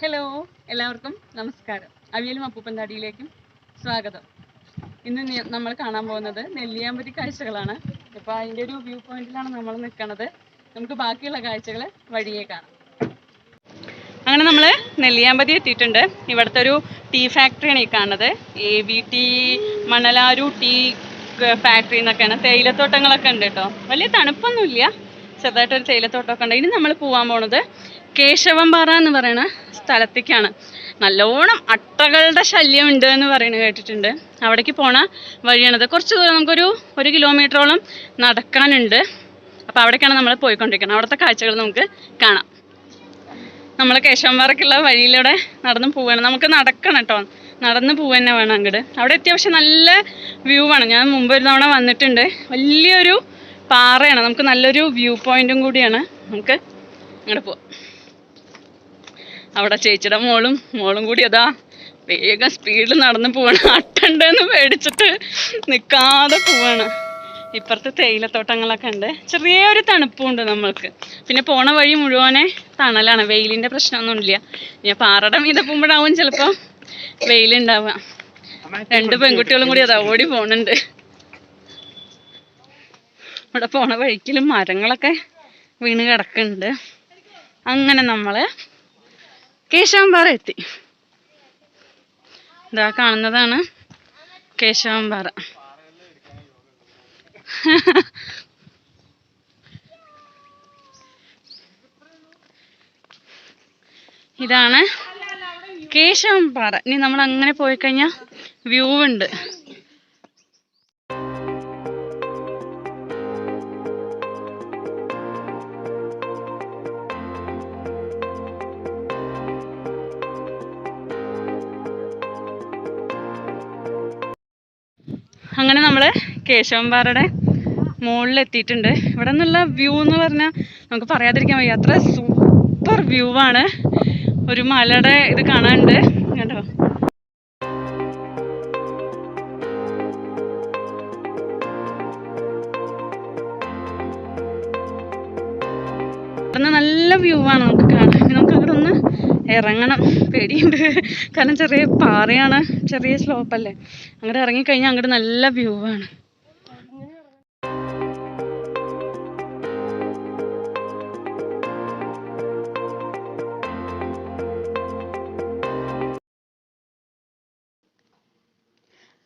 Hello എല്ലാവർക്കും നമസ്കാരം. അവിയലും അപ്പൂപ്പന്താടിയിലേക്കും സ്വാഗതം. ഇന്ന് നമ്മൾ കാണാൻ പോകുന്നത് നെല്ലിയാമ്പതി കാഴ്ചകളാണ്. ഇപ്പൊ അതിന്റെ ഒരു വ്യൂ പോയിന്റിലാണ് നമ്മൾ നിൽക്കുന്നത് നമുക്ക് ബാക്കിയുള്ള കാഴ്ചകൾ വഴിയേ കാണാം. അങ്ങനെ നമ്മൾ നെല്ലിയാമ്പതി എത്തിയിട്ടുണ്ട്. ഇവിടുത്തെ ഒരു ടീ ഫാക്ടറിയാണ് ഈ കാണുന്നത്. A V T Manalaru tea factory എന്നൊക്കെയാണ്. തേയിലത്തോട്ടങ്ങളൊക്കെ ഉണ്ട് കേട്ടോ. വലിയ തണുപ്പൊന്നുമില്ല. ചെറുതായിട്ടൊരു തേയിലത്തോട്ടമൊക്കെ ഉണ്ട്. ഇനി നമ്മൾ പോകാൻ പോണത് കേശവംപാറ എന്ന് പറയുന്ന സ്ഥലത്തേക്കാണ്. നല്ലോണം അട്ടകളുടെ ശല്യം ഉണ്ട് എന്ന് പറയുന്നത് കേട്ടിട്ടുണ്ട്. അവിടേക്ക് പോണ വഴിയാണത്. കുറച്ച് ദൂരം നമുക്കൊരു ഒരു കിലോമീറ്ററോളം നടക്കാനുണ്ട്. അപ്പോൾ അവിടേക്കാണ് നമ്മൾ പോയിക്കൊണ്ടിരിക്കുന്നത് അവിടുത്തെ കാഴ്ചകൾ നമുക്ക് കാണാം. നമ്മൾ കേശവന്മാർക്കുള്ള വഴിയിലൂടെ നടന്ന് പോവാണ്. നമുക്ക് നടക്കണം കേട്ടോ നടന്ന് പോവുക തന്നെ വേണം അങ്ങോട്ട് അവിടെ എത്തിയ പക്ഷെ നല്ല വ്യൂ ആണ് ഞാൻ മുമ്പ് ഒരു തവണ വന്നിട്ടുണ്ട്. വലിയൊരു പാറയാണ്. നമുക്ക് നല്ലൊരു വ്യൂ പോയിന്റും കൂടിയാണ്. നമുക്ക് അങ്ങോട്ട് പോവാം. അവിടെ ചേച്ചിയുടെ മോളും മോളും കൂടി അതാ വേഗം സ്പീഡിൽ നടന്ന് പോവാണ്. അട്ടുണ്ടെന്ന് പേടിച്ചിട്ട് നിൽക്കാതെ പോവാണ്. ഇപ്പുറത്ത് തേയിലത്തോട്ടങ്ങളൊക്കെ ഉണ്ട്. ചെറിയൊരു തണുപ്പുണ്ട് നമ്മൾക്ക്. പിന്നെ പോണ വഴി മുഴുവനെ തണലാണ്. വെയിലിന്റെ പ്രശ്നമൊന്നുമില്ല. ഞാൻ പാറയുടെ മീതെ പോകുമ്പോഴാവും ചിലപ്പോൾ വെയിലുണ്ടാവുക. രണ്ട് പെൺകുട്ടികളും കൂടി അതാ ഓടി പോണുണ്ട്. ഇവിടെ പോണ വഴിക്കിലും മരങ്ങളൊക്കെ വീണ് കിടക്കുന്നുണ്ട്. അങ്ങനെ നമ്മൾ കേശവമ്പാറ എത്തി. ഇതാ കാണുന്നതാണ് കേശവമ്പാറ ഇതാണ് കേശവമ്പാറ ഇനി നമ്മൾ അങ്ങനെ പോയി കഴിഞ്ഞാൽ വ്യൂ ഉണ്ട് കേശവൻപാറയുടെ മുകളിൽ എത്തിയിട്ടുണ്ട് ഇവിടെ നിന്നുള്ള വ്യൂ എന്ന് പറഞ്ഞാൽ നമുക്ക് പറയാതിരിക്കാൻ വയ്യ. അത്ര സൂപ്പർ വ്യൂ ആണ്. ഒരു മലയുടെ ഇത് കാണാനുണ്ട്. കേട്ടോ നല്ല വ്യൂ ആണ് നമുക്ക് കാണാൻ. നമുക്ക് അവിടെ ഒന്ന് ഇറങ്ങണം. പേടിയുണ്ട്. കാരണം ചെറിയ പാറയാണ്. ചെറിയ സ്ലോപ്പ് അല്ലേ? അങ്ങോട്ട് ഇറങ്ങിക്കഴിഞ്ഞാൽ അങ്ങോട്ട് നല്ല വ്യൂ ആണ്.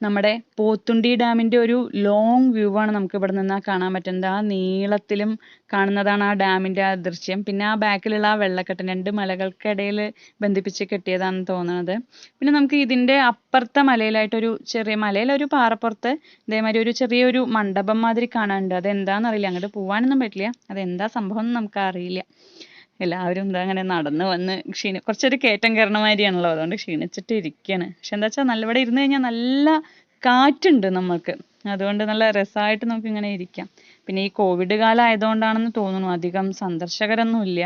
നമ്മുടെ പോത്തുണ്ടി ഡാമിന്റെ ഒരു ലോങ് വ്യൂ ആണ് നമുക്ക് ഇവിടെ നിന്ന് കാണാൻ പറ്റുന്നത്. ആ നീളത്തിലും കാണുന്നതാണ് ആ ഡാമിന്റെ ആ ദൃശ്യം. പിന്നെ ആ ബാക്കിലുള്ള ആ വെള്ളക്കെട്ട് രണ്ട് മലകൾക്കിടയിൽ ബന്ധിപ്പിച്ച് കെട്ടിയതാണെന്ന് തോന്നുന്നത് പിന്നെ നമുക്ക് ഇതിന്റെ അപ്പുറത്തെ മലയിലായിട്ടൊരു ചെറിയ മലയിലൊരു പാറപ്പുറത്ത് ഇതേമാതിരി ഒരു ചെറിയൊരു മണ്ഡപം മാതിരി കാണാനുണ്ട്. അതെന്താണെന്നറിയില്ല അങ്ങോട്ട് പോകാനൊന്നും പറ്റില്ല. അതെന്താ സംഭവം എന്ന് നമുക്ക് അറിയില്ല. എല്ലാവരും എന്താ അങ്ങനെ നടന്ന് വന്ന് ക്ഷീണി കുറച്ചൊരു കയറ്റം കയറണ മാതിരിയാണല്ലോ അതുകൊണ്ട് ക്ഷീണിച്ചിട്ട് ഇരിക്കുകയാണ് പക്ഷെ എന്താ വെച്ചാൽ നല്ല ഇവിടെ ഇരുന്ന് കഴിഞ്ഞാൽ നല്ല കാറ്റുണ്ട് നമുക്ക് അതുകൊണ്ട് നല്ല രസമായിട്ട് നമുക്ക് ഇങ്ങനെ ഇരിക്കാം. പിന്നെ ഈ കോവിഡ് കാലം ആയതുകൊണ്ടാണെന്ന് തോന്നുന്നു അധികം സന്ദർശകരൊന്നും ഇല്ല.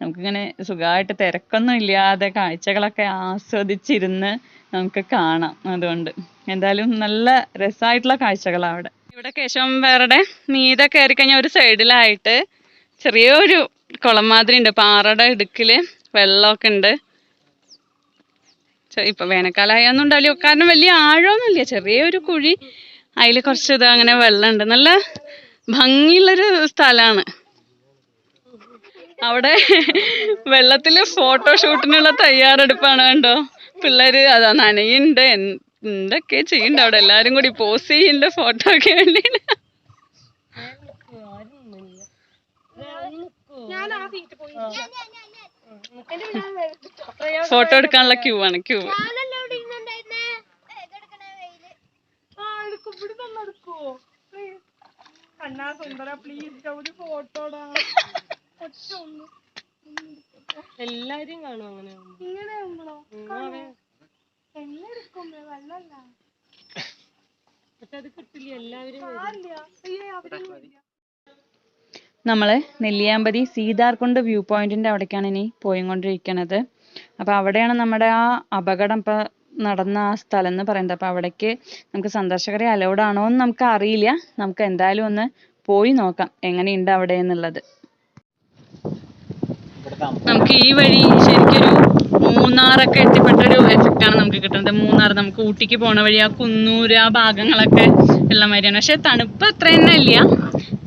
നമുക്കിങ്ങനെ സുഖമായിട്ട് തിരക്കൊന്നും ഇല്ലാതെ കാഴ്ചകളൊക്കെ ആസ്വദിച്ചിരുന്ന് നമുക്ക് കാണാം അതുകൊണ്ട്. എന്തായാലും നല്ല രസമായിട്ടുള്ള കാഴ്ചകളാണ് അവിടെ. ഇവിടെ കേശവൻ മീതെ കയറി കഴിഞ്ഞാൽ ഒരു സൈഡിലായിട്ട് ചെറിയൊരു കുളം മാതിരി ഉണ്ട് പാറയുടെ ഇടുക്കിൽ വെള്ളമൊക്കെ ഉണ്ട് ഇപ്പൊ വേനൽക്കാലമായൊന്നും ഉണ്ടാവില്ല കാരണം വലിയ ആഴമൊന്നുമില്ല. ചെറിയൊരു കുഴി അതിൽ കുറച്ച് ഇത് അങ്ങനെ വെള്ളമുണ്ട് നല്ല ഭംഗിയുള്ളൊരു സ്ഥലമാണ് അവിടെ വെള്ളത്തിൽ ഫോട്ടോഷൂട്ടിനുള്ള തയ്യാറെടുപ്പാണ് കണ്ടോ? പിള്ളേര് അതാ നനയുണ്ട്. എന്ത് എന്തൊക്കെ ചെയ്യുന്നുണ്ട് അവിടെ? എല്ലാരും കൂടി പോസ് ചെയ്യുന്നുണ്ട് ഫോട്ടോ ഒക്കെ വേണ്ടി ഫോട്ടോ എടുക്കാനുള്ള ക്യൂ ആണ് ക്യൂ കണ്ണാ സുന്ദര പ്ലീസ് ഒരു ഫോട്ടോടാ എല്ലാരും കാണും അങ്ങനെ ഇങ്ങനെ വെള്ളല്ല. പക്ഷെ അത് കിട്ടില്ല എല്ലാവരും നമ്മൾ നെല്ലിയാമ്പതി സീതാർകുണ്ട് വ്യൂ പോയിന്റിന്റെ അവിടേക്കാണ് ഇനി പോയിക്കൊണ്ടിരിക്കുന്നത് അപ്പോൾ അവിടെയാണ് നമ്മുടെ ആ അപകടം ഇപ്പൊ നടന്ന ആ സ്ഥലം എന്ന് പറയുന്നത്. അപ്പൊ അവിടേക്ക് നമുക്ക് സന്ദർശകരെ അലൗഡ് ആണോ എന്ന് നമുക്ക് അറിയില്ല. നമുക്ക് എന്തായാലും ഒന്ന് പോയി നോക്കാം എങ്ങനെയുണ്ട് അവിടെ എന്നുള്ളത്. നമുക്ക് ഈ വഴി ശരിക്കൊരു മൂന്നാറൊക്കെ എത്തിപ്പെട്ട ഒരു എഫക്റ്റ് ആണ് നമുക്ക് കിട്ടുന്നത്. മൂന്നാർ നമുക്ക് ഊട്ടിക്ക് പോണ വഴി ആ കുന്നൂര് ആ ഭാഗങ്ങളൊക്കെ എല്ലാം മാതിരിയാണ്. പക്ഷെ തണുപ്പ് അത്ര തന്നെ ഇല്ല.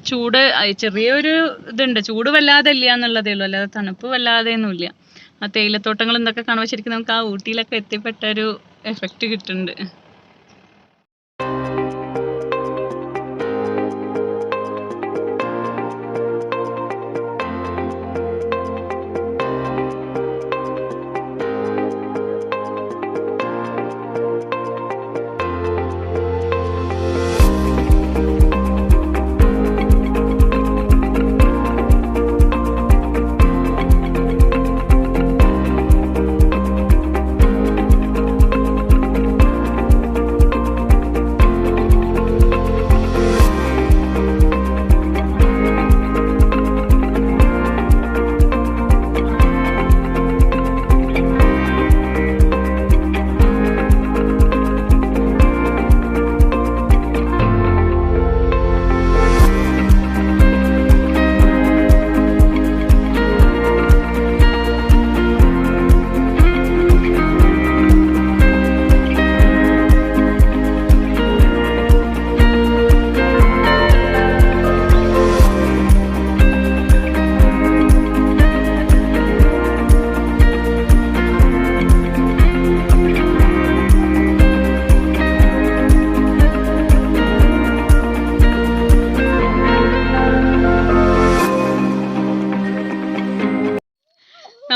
ചൂട് ചെറിയൊരു ഇതുണ്ട്. ചൂട് വല്ലാതെ ഇല്ല എന്നുള്ളതേ ഉള്ളൂ. അല്ലാതെ തണുപ്പ് വല്ലാതെ ഒന്നും ഇല്ല. ആ തേയിലത്തോട്ടങ്ങൾ എന്തൊക്കെ കാണുമ്പോൾ ശരിക്കും നമുക്ക് ആ ഊട്ടിയിലൊക്കെ എത്തിപ്പെട്ട ഒരു എഫക്റ്റ് കിട്ടുന്നുണ്ട്.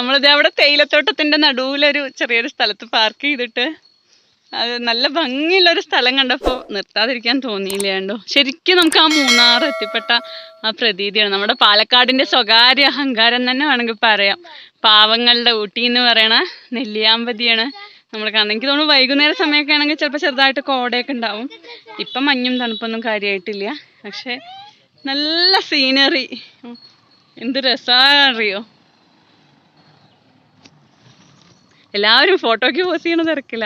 നമ്മളിത് അവിടെ തേയിലത്തോട്ടത്തിന്റെ നടുവിലൊരു ചെറിയൊരു സ്ഥലത്ത് പാർക്ക് ചെയ്തിട്ട് അത് നല്ല ഭംഗിയുള്ള ഒരു സ്ഥലം കണ്ടപ്പോൾ നിർത്താതിരിക്കാൻ തോന്നിയില്ല കണ്ടോ? ശരിക്കും നമുക്ക് ആ മൂന്നാർ എത്തിപ്പെട്ട ആ പ്രതീതിയാണ്. നമ്മുടെ പാലക്കാടിന്റെ സ്വകാര്യ അഹങ്കാരം തന്നെ വേണമെങ്കിൽ പറയാം. പാവങ്ങളുടെ ഊട്ടി എന്ന് പറയണ നെല്ലിയാമ്പതിയാണ് നമ്മൾ കാണുന്നത്. എനിക്ക് തോന്നുന്നു വൈകുന്നേര സമയമൊക്കെ ആണെങ്കിൽ ചിലപ്പോൾ ചെറുതായിട്ട് കോടയൊക്കെ ഉണ്ടാവും. ഇപ്പം മഞ്ഞും തണുപ്പൊന്നും കാര്യമായിട്ടില്ല. പക്ഷെ നല്ല സീനറി എന്ത് രസമാണ് അറിയോ എല്ലാവരും ഫോട്ടോയ്ക്ക് പോസ് ചെയ്യണ ഇറക്കില്ല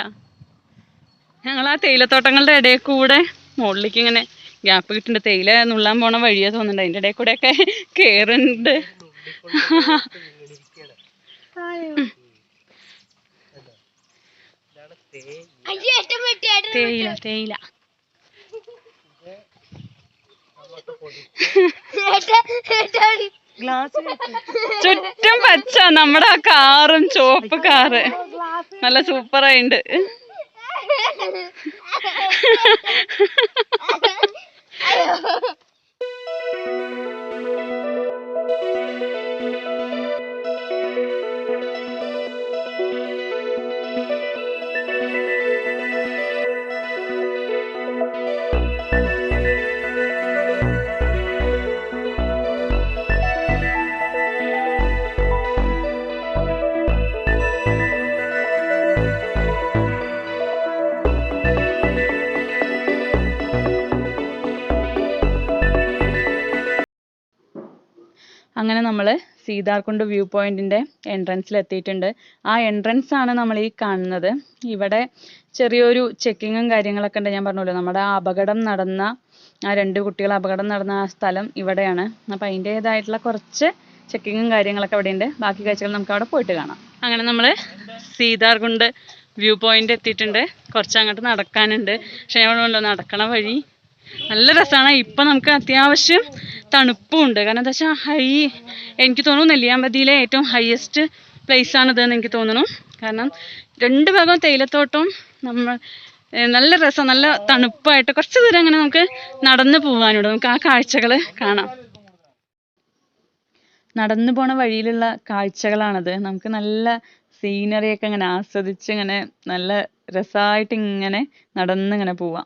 ഞങ്ങൾ ആ തേയിലത്തോട്ടങ്ങളുടെ ഇടയിൽ കൂടെ മുകളിലേക്ക് ഇങ്ങനെ ഗ്യാപ്പ് കിട്ടുന്നുണ്ട് തേയില നുള്ളാൻ പോണ വഴിയാ തോന്നുന്നുണ്ട് അതിന്റെ ഇടയിൽ കൂടെ ഒക്കെ കയറുന്നുണ്ട് തേയില തേയില. ചുറ്റും പച്ച നമ്മുടെ ആ കാറും ചുവപ്പ് കാറ്. നല്ല സൂപ്പറായിണ്ട്. അങ്ങനെ നമ്മൾ സീതാർകുണ്ട് വ്യൂ പോയിന്റിന്റെ എൻട്രൻസിൽ എത്തിയിട്ടുണ്ട് ആ എൻട്രൻസ് ആണ് നമ്മൾ ഈ കാണുന്നത്. ഇവിടെ ചെറിയൊരു ചെക്കിങ്ങും കാര്യങ്ങളൊക്കെ ഉണ്ട്. ഞാൻ പറഞ്ഞല്ലോ നമ്മുടെ ആ അപകടം നടന്ന ആ രണ്ട് കുട്ടികൾ അപകടം നടന്ന ആ സ്ഥലം ഇവിടെയാണ്. അപ്പം അതിന്റെതായിട്ടുള്ള കുറച്ച് ചെക്കിങ്ങും കാര്യങ്ങളൊക്കെ അവിടെ ഉണ്ട് ബാക്കി കാഴ്ചകൾ നമുക്ക് അവിടെ പോയിട്ട് കാണാം. അങ്ങനെ നമ്മൾ സീതാർകുണ്ട് വ്യൂ പോയിന്റ് എത്തിയിട്ടുണ്ട്. കുറച്ച് അങ്ങോട്ട് നടക്കാനുണ്ട്. പക്ഷെ ഞാൻ പറഞ്ഞല്ലോ നടക്കണ വഴി നല്ല രസമാണ് ഇപ്പം നമുക്ക് അത്യാവശ്യം തണുപ്പും ഉണ്ട് കാരണം എന്താ വെച്ചാൽ ഹൈ എനിക്ക് തോന്നുന്നു നെല്ലിയാമ്പതിയിലെ ഏറ്റവും ഹയസ്റ്റ് പ്ലേസ് ആണിതെന്ന് എനിക്ക് തോന്നുന്നു. കാരണം രണ്ട് ഭാഗം തേയിലത്തോട്ടം നമ്മൾ നല്ല രസം. നല്ല തണുപ്പായിട്ട് കുറച്ച് ദൂരം അങ്ങനെ നമുക്ക് നടന്നു പോകാനുണ്ട് നമുക്ക് ആ കാഴ്ചകൾ കാണാം. നടന്നു പോണ വഴിയിലുള്ള കാഴ്ചകളാണത്. നമുക്ക് നല്ല സീനറി ഒക്കെ ഇങ്ങനെ ആസ്വദിച്ച് ഇങ്ങനെ നല്ല രസമായിട്ട് ഇങ്ങനെ നടന്നിങ്ങനെ പോവാം.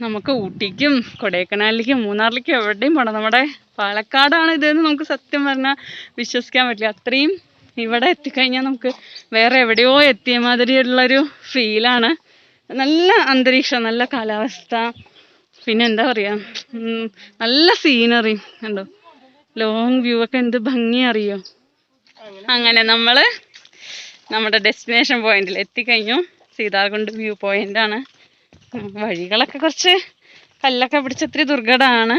നമുക്ക് ഊട്ടിക്കും കൊടൈക്കനാലിലേക്കും മൂന്നാറിലേക്കും എവിടെയും പോണം. നമ്മുടെ പാലക്കാടാണ് ഇതെന്ന് നമുക്ക് സത്യം പറഞ്ഞാൽ വിശ്വസിക്കാൻ പറ്റില്ല. അത്രയും ഇവിടെ എത്തിക്കഴിഞ്ഞാൽ നമുക്ക് വേറെ എവിടെയോ എത്തിയ മാതിരിയുള്ളൊരു ഫീലാണ് നല്ല അന്തരീക്ഷം നല്ല കാലാവസ്ഥ. പിന്നെ എന്താ പറയാ? നല്ല സീനറി കണ്ടോ? ലോങ് വ്യൂ ഒക്കെ എന്ത് ഭംഗി അറിയോ? അങ്ങനെ നമ്മൾ നമ്മുടെ ഡെസ്റ്റിനേഷൻ പോയിന്റിൽ എത്തിക്കഴിഞ്ഞു. സീതാർകുണ്ട് വ്യൂ പോയിന്റ് ആണ്. വഴികളൊക്കെ കുറച്ച് കല്ലൊക്കെ പിടിച്ച് ദുർഘടമാണ്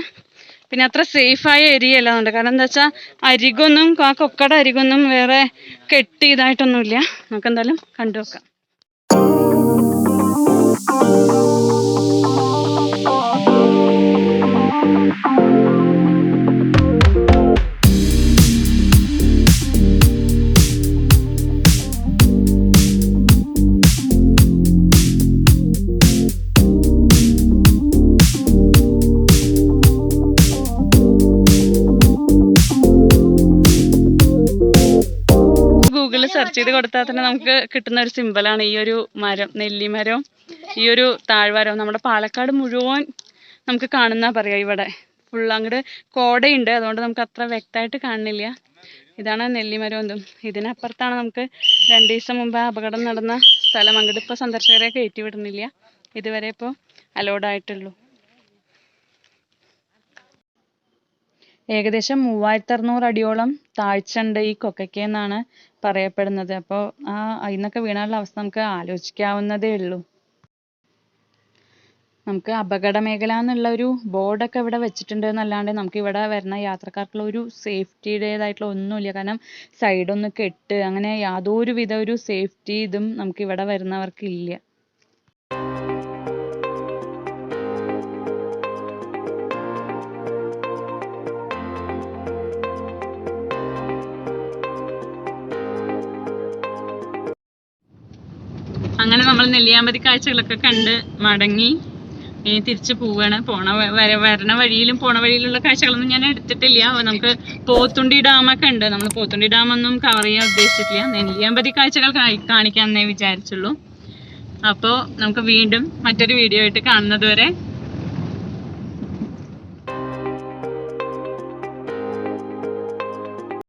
പിന്നെ അത്ര സേഫായ ഏരിയ അല്ല അതുകൊണ്ട്. കാരണം എന്താ വെച്ചാൽ അരികൊന്നും ആ കൊക്കയുടെ അരികൊന്നും വേറെ കെട്ടി ഇതായിട്ടൊന്നുമില്ല നമുക്ക് എന്തായാലും കണ്ടു നോക്കാം. സെർച്ച് ചെയ്ത് കൊടുത്താൽ തന്നെ നമുക്ക് കിട്ടുന്ന ഒരു സിമ്പിളാണ് ഈ ഒരു മരം നെല്ലിമരം ഈ ഒരു താഴ്വാരവും നമ്മുടെ പാലക്കാട് മുഴുവൻ നമുക്ക് കാണുന്ന പറയാം ഇവിടെ ഫുൾ അങ്ങോട്ട് കോടയുണ്ട്. അതുകൊണ്ട് നമുക്ക് അത്ര വ്യക്തമായിട്ട് കാണുന്നില്ല. ഇതാണ് നെല്ലിമരം എന്തും ഇതിനപ്പുറത്താണ് നമുക്ക് രണ്ട് ദിവസം മുമ്പ് അപകടം നടന്ന സ്ഥലം. അങ്ങോട്ട് ഇപ്പോൾ സന്ദർശകരെ കയറ്റി വിടുന്നില്ല. ഇതുവരെ ഇപ്പോൾ അലോഡ് ഏകദേശം മൂവായിരത്തി അറുന്നൂറ് അടിയോളം താഴ്ച ഉണ്ട് ഈ കൊക്കയ്ക്ക് എന്നാണ് പറയപ്പെടുന്നത്. അപ്പോൾ ആ അതിന്നൊക്കെ വീണാലുള്ള അവസ്ഥ നമുക്ക് ആലോചിക്കാവുന്നതേ ഉള്ളൂ. നമുക്ക് അപകട മേഖല എന്നുള്ള ഒരു ബോർഡൊക്കെ ഇവിടെ വെച്ചിട്ടുണ്ട് എന്നല്ലാണ്ട് നമുക്ക് ഇവിടെ വരുന്ന യാത്രക്കാർക്കുള്ള ഒരു സേഫ്റ്റിയുടേതായിട്ടുള്ള ഒന്നുമില്ല. കാരണം സൈഡൊന്ന് കെട്ട് അങ്ങനെ യാതൊരു വിധ ഒരു സേഫ്റ്റി ഇതും നമുക്ക് ഇവിടെ വരുന്നവർക്ക് നമ്മൾ നെല്ലിയാമ്പതി കാഴ്ചകളൊക്കെ കണ്ട് മടങ്ങി ഇനി തിരിച്ചു പോവുകയാണ് പോണ വര വരണ വഴിയിലും പോണ വഴിയിലുള്ള കാഴ്ചകളൊന്നും ഞാൻ എടുത്തിട്ടില്ല. നമുക്ക് പോത്തുണ്ടി ഡാമൊക്കെ ഉണ്ട്. നമ്മൾ പോത്തുണ്ടി ഡാം ഒന്നും കവർ ചെയ്യാൻ ഉദ്ദേശിച്ചിട്ടില്ല. നെല്ലിയാമ്പതി കാഴ്ചകൾ കാണിക്കാമെന്നേ വിചാരിച്ചുള്ളൂ. അപ്പോൾ നമുക്ക് വീണ്ടും മറ്റൊരു വീഡിയോ ആയിട്ട് കാണുന്നത് വരെ